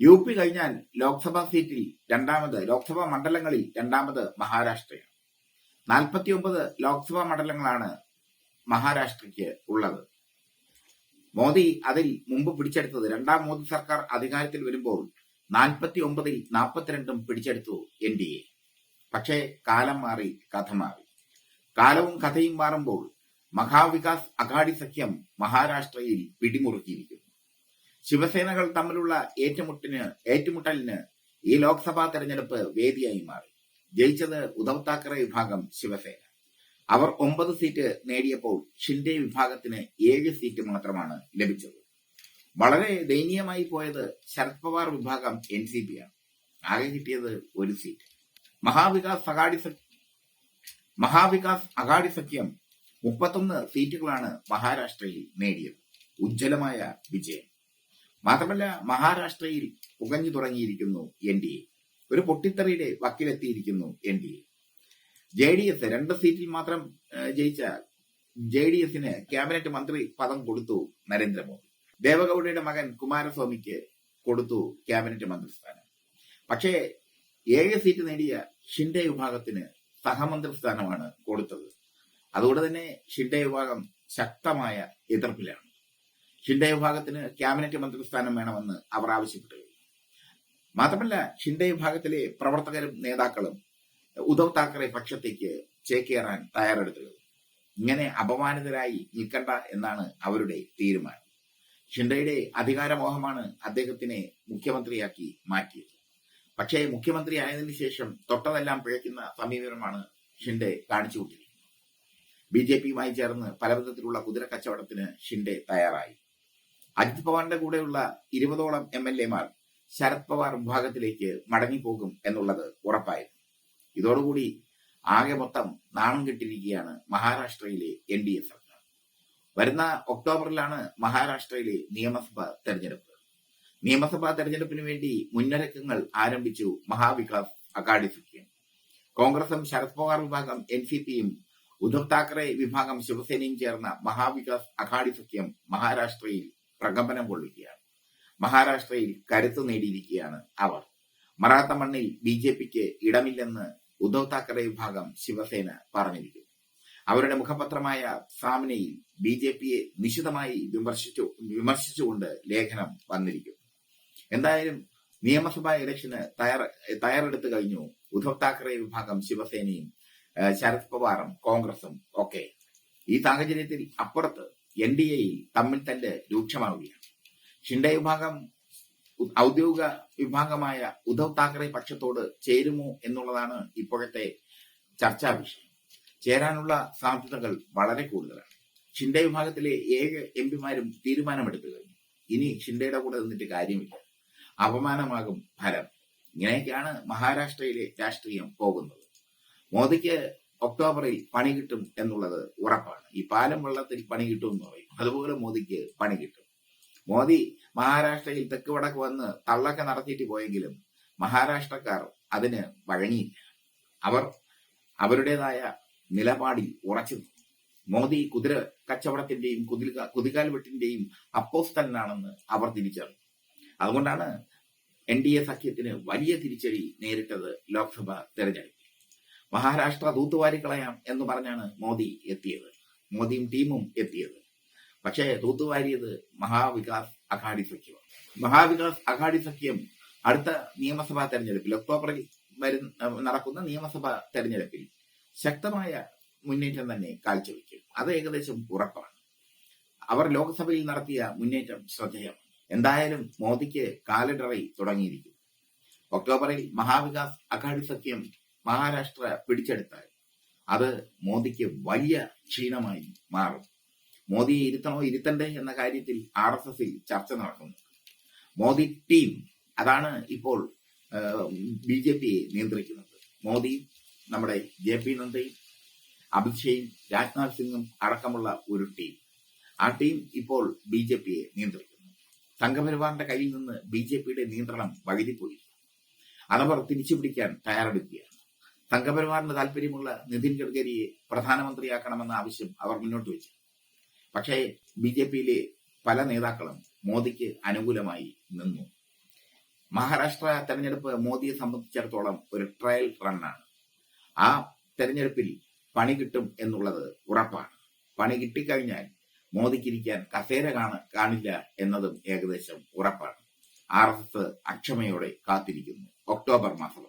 U P കഴിഞ്ഞാൽ ലോക്സഭാ സീറ്റിൽ രണ്ടാമത് ലോക്സഭാ മണ്ഡലങ്ങളിൽ രണ്ടാമത് മഹാരാഷ്ട്രയാണ്. നാൽപ്പത്തിയൊമ്പത് ലോക്സഭാ മണ്ഡലങ്ങളാണ് മഹാരാഷ്ട്രയ്ക്ക് ഉള്ളത്. മോദി അതിൽ മുമ്പ് പിടിച്ചെടുത്തത് രണ്ടാം മോദി സർക്കാർ അധികാരത്തിൽ വരുമ്പോൾ നാൽപ്പത്തി ഒമ്പതിൽ നാൽപ്പത്തിരണ്ടും പിടിച്ചെടുത്തു എൻ ഡി എ. പക്ഷേ കാലം മാറി കഥ മാറി. കാലവും കഥയും മാറുമ്പോൾ മഹാവികാസ് അഘാടി സഖ്യം മഹാരാഷ്ട്രയിൽ പിടിമുറുക്കിയിരിക്കുന്നു. ശിവസേനകൾ തമ്മിലുള്ള ഏറ്റുമുട്ടിന് ഏറ്റുമുട്ടലിന് ഈ ലോക്സഭാ തെരഞ്ഞെടുപ്പ് വേദിയായി മാറി. ജയിച്ചത് ഉദ്ധവ് താക്കറെ വിഭാഗം ശിവസേന. അവർ ഒമ്പത് സീറ്റ് നേടിയപ്പോൾ ഷിൻഡെ വിഭാഗത്തിന് ഏഴ് സീറ്റ് മാത്രമാണ് ലഭിച്ചത്. വളരെ ദയനീയമായി പോയത് ശരത് പവാർ വിഭാഗം എൻ സി പി ആണ്. ആകെ കിട്ടിയത് ഒരു സീറ്റ്. മഹാവികാസ് അഗാഡി മഹാവികാസ് അഗാഡി സഖ്യം മുപ്പത്തൊന്ന് സീറ്റുകളാണ് മഹാരാഷ്ട്രയിൽ നേടിയത്. ഉജ്ജ്വലമായ വിജയം. മാത്രമല്ല മഹാരാഷ്ട്രയിൽ പുകഞ്ഞു തുടങ്ങിയിരിക്കുന്നു എൻ ഡി എ. ഒരു പൊട്ടിത്തെറിയുടെ വക്കിലെത്തിയിരിക്കുന്നു N D A. J D S രണ്ട് സീറ്റിൽ മാത്രം ജയിച്ച ജെ ഡി എസിന് ക്യാബിനറ്റ് മന്ത്രി പദം കൊടുത്തു നരേന്ദ്രമോദി. ദേവഗൌഡയുടെ മകൻ കുമാരസ്വാമിക്ക് കൊടുത്തു ക്യാബിനറ്റ് മന്ത്രിസ്ഥാനം. പക്ഷേ ഏഴ് സീറ്റ് നേടിയ ഷിൻഡെ വിഭാഗത്തിന് സഹമന്ത്രി സ്ഥാനമാണ് കൊടുത്തത്. അതുകൊണ്ട് തന്നെ ഷിൻഡെ വിഭാഗം ശക്തമായ എതിർപ്പിലാണ്. ഷിൻഡെ വിഭാഗത്തിന് ക്യാബിനറ്റ് മന്ത്രിസ്ഥാനം വേണമെന്ന് അവർ ആവശ്യപ്പെട്ടു. മാത്രമല്ല ഷിൻഡെ വിഭാഗത്തിലെ പ്രവർത്തകരും നേതാക്കളും ഉദ്ധവ് താക്കറെ പക്ഷത്തേക്ക് ചേക്കേറാൻ തയ്യാറെടുത്തത് ഇങ്ങനെ അപമാനിതരായി നിൽക്കണ്ട എന്നാണ് അവരുടെ തീരുമാനം. ഷിൻഡയുടെ അധികാരമോഹമാണ് അദ്ദേഹത്തിനെ മുഖ്യമന്ത്രിയാക്കി മാറ്റിയത്. പക്ഷേ മുഖ്യമന്ത്രി ആയതിനു ശേഷം തൊട്ടതെല്ലാം പിഴയ്ക്കുന്ന സമീപനമാണ് ഷിൻഡെ കാണിച്ചുകൊണ്ടിരിക്കുന്നത്. ബി ജെ പിയുമായി ചേർന്ന് പലവിധത്തിലുള്ള കുതിര കച്ചവടത്തിന് ഷിൻഡെ തയ്യാറായി. അജിത് പവാറിന്റെ കൂടെയുള്ള ഇരുപതോളം എം എൽ എമാർ ശരത് പവാർ വിഭാഗത്തിലേക്ക് മടങ്ങിപ്പോകും എന്നുള്ളത് ഉറപ്പായിരുന്നു ഇതോടുകൂടി ആകെ മൊത്തം നാണം കെട്ടിരിക്കുകയാണ് മഹാരാഷ്ട്രയിലെ എൻ ഡി എ സർക്കാർ. വരുന്ന ഒക്ടോബറിലാണ് മഹാരാഷ്ട്രയിലെ നിയമസഭാ തെരഞ്ഞെടുപ്പ്. നിയമസഭാ തെരഞ്ഞെടുപ്പിന് വേണ്ടി മുന്നൊരുക്കങ്ങൾ ആരംഭിച്ചു മഹാവികാസ് അഘാടി സഖ്യം. കോൺഗ്രസും ശരത് പവാർ വിഭാഗം എൻ സി പിയും ഉദ്ധവ് താക്കറെ വിഭാഗം ശിവസേനയും ചേർന്ന മഹാവികാസ് അഘാടി സഖ്യം മഹാരാഷ്ട്രയിൽ പ്രകമ്പനം കൊള്ളുകയാണ് മഹാരാഷ്ട്രയിൽ കരുത്ത് നേടിയിരിക്കുകയാണ് അവർ. മറാത്ത മണ്ണിൽ ബി ജെ പിക്ക് ഇടമില്ലെന്ന് ഉദ്ധവ് താക്കറെ വിഭാഗം ശിവസേന പറഞ്ഞിരിക്കുന്നു. അവരുടെ മുഖപത്രമായ സാമനയിൽ ബി ജെ പിയെ നിശിതമായി വിമർശിച്ചു വിമർശിച്ചുകൊണ്ട് ലേഖനം വന്നിരിക്കുന്നു. എന്തായാലും നിയമസഭാ ഇലക്ഷന് തയ്യാർ തയ്യാറെടുത്തു കഴിഞ്ഞു ഉദ്ധവ് താക്കറെ വിഭാഗം ശിവസേനയും ശരത് പവാറും കോൺഗ്രസും ഒക്കെ. ഈ സാഹചര്യത്തിൽ അപ്പുറത്ത് എൻ ഡി എയിൽ തമ്മിൽ തല്ല് രൂക്ഷമാവുകയാണ്. ഷിൻഡെ വിഭാഗം ഔദ്യോഗിക വിഭാഗമായ ഉദ്ധവ് താക്കറെ പക്ഷത്തോട് ചേരുമോ എന്നുള്ളതാണ് ഇപ്പോഴത്തെ ചർച്ചാ വിഷയം. ചേരാനുള്ള സാധ്യതകൾ വളരെ കൂടുതലാണ്. ഷിൻഡെ വിഭാഗത്തിലെ ഏഴ് എം പിമാരും തീരുമാനമെടുത്തു കഴിഞ്ഞു ഇനി ഷിൻഡയുടെ കൂടെ നിന്നിട്ട് കാര്യമില്ല. അപമാനമാകും ഫലം. ഇങ്ങനെയൊക്കെയാണ് മഹാരാഷ്ട്രയിലെ രാഷ്ട്രീയം പോകുന്നത്. മോദിക്ക് ഒക്ടോബറിൽ പണി കിട്ടും എന്നുള്ളത് ഉറപ്പാണ്. ഈ പാലം വെള്ളത്തിൽ പണി കിട്ടും എന്ന് പറയും. അതുപോലെ മോദിക്ക് പണി കിട്ടും. മോദി മഹാരാഷ്ട്രയിൽ തെക്ക് വടക്ക് വന്ന് തള്ളൊക്കെ നടത്തിയിട്ട് പോയെങ്കിലും മഹാരാഷ്ട്രക്കാർ അതിന് വഴങ്ങിയില്ല. അവർ അവരുടേതായ നിലപാടിൽ ഉറച്ചു മോദി കുതിര കച്ചവടത്തിന്റെയും കുതികാൽ വെട്ടിന്റെയും അപ്പോസ്തലനാണെന്ന് അവർ തിരിച്ചറിഞ്ഞു. അതുകൊണ്ടാണ് എൻ ഡി എ സഖ്യത്തിന് വലിയ തിരിച്ചടി നേരിട്ടത് ലോക്സഭ തെരഞ്ഞെടുപ്പിൽ. മഹാരാഷ്ട്ര തൂത്തുവാരിക്കളയാം എന്ന് പറഞ്ഞാണ് മോദി എത്തിയത്. മോദിയും ടീമും എത്തിയത്. പക്ഷേ തൂത്തുവാരിയത് മഹാവികാസ് അഘാടി സഖ്യം. മഹാവികാസ് അഘാടി സഖ്യം അടുത്ത നിയമസഭാ തെരഞ്ഞെടുപ്പിൽ ഒക്ടോബറിൽ വരുന്ന നടക്കുന്ന നിയമസഭാ തെരഞ്ഞെടുപ്പിൽ ശക്തമായ മുന്നേറ്റം തന്നെ കാഴ്ചവെക്കും. അത് ഏകദേശം ഉറപ്പാണ്. അവർ ലോക്സഭയിൽ നടത്തിയ മുന്നേറ്റം ശ്രദ്ധേയമാണ്. എന്തായാലും മോദിക്ക് കാലിടറി തുടങ്ങിയിരിക്കും ഒക്ടോബറിൽ മഹാവികാസ് അഘാടി സഖ്യം മഹാരാഷ്ട്ര പിടിച്ചെടുത്താൽ അത് മോദിക്ക് വലിയ ക്ഷീണമായി മാറും. മോദിയെ ഇരുത്തണോ ഇരുത്തണ്ടേ എന്ന കാര്യത്തിൽ ആർ എസ് എസിൽ ചർച്ച നടക്കുന്നു. മോദി ടീം അതാണ് ഇപ്പോൾ ബി ജെ പിയെ നിയന്ത്രിക്കുന്നത്. മോദി നമ്മുടെ ജെ പി നദ്ദയും അമിത്ഷയും രാജ്നാഥ് സിംഗും അടക്കമുള്ള ഒരു ടീം. ആ ടീം ഇപ്പോൾ ബി ജെ പിയെ നിയന്ത്രിക്കുന്നു. സംഘപരിവാറിന്റെ കയ്യിൽ നിന്ന് ബി ജെ പിയുടെ നിയന്ത്രണം വഴുതിപ്പോയി. അതവർ തിരിച്ചുപിടിക്കാൻ തയ്യാറെടുക്കുകയാണ്. സംഘപരിവാറിന് താല്പര്യമുള്ള നിതിൻ ഗഡ്കരിയെ പ്രധാനമന്ത്രിയാക്കണമെന്ന ആവശ്യം അവർ മുന്നോട്ട് വെച്ചു. പക്ഷേ ബി ജെ പിയിലെ പല നേതാക്കളും മോദിക്ക് അനുകൂലമായി നിന്നു. മഹാരാഷ്ട്ര തെരഞ്ഞെടുപ്പ് മോദിയെ സംബന്ധിച്ചിടത്തോളം ഒരു ട്രയൽ റണ്ണാണ് ആ തെരഞ്ഞെടുപ്പിൽ പണി കിട്ടും എന്നുള്ളത് ഉറപ്പാണ്. പണി കിട്ടിക്കഴിഞ്ഞാൽ മോദിക്കിരിക്കാൻ കസേര കാണ കാണില്ല എന്നതും ഏകദേശം ഉറപ്പാണ്. ആർ എസ് എസ് അക്ഷമയോടെ കാത്തിരിക്കുന്നു. ഒക്ടോബർ മാസം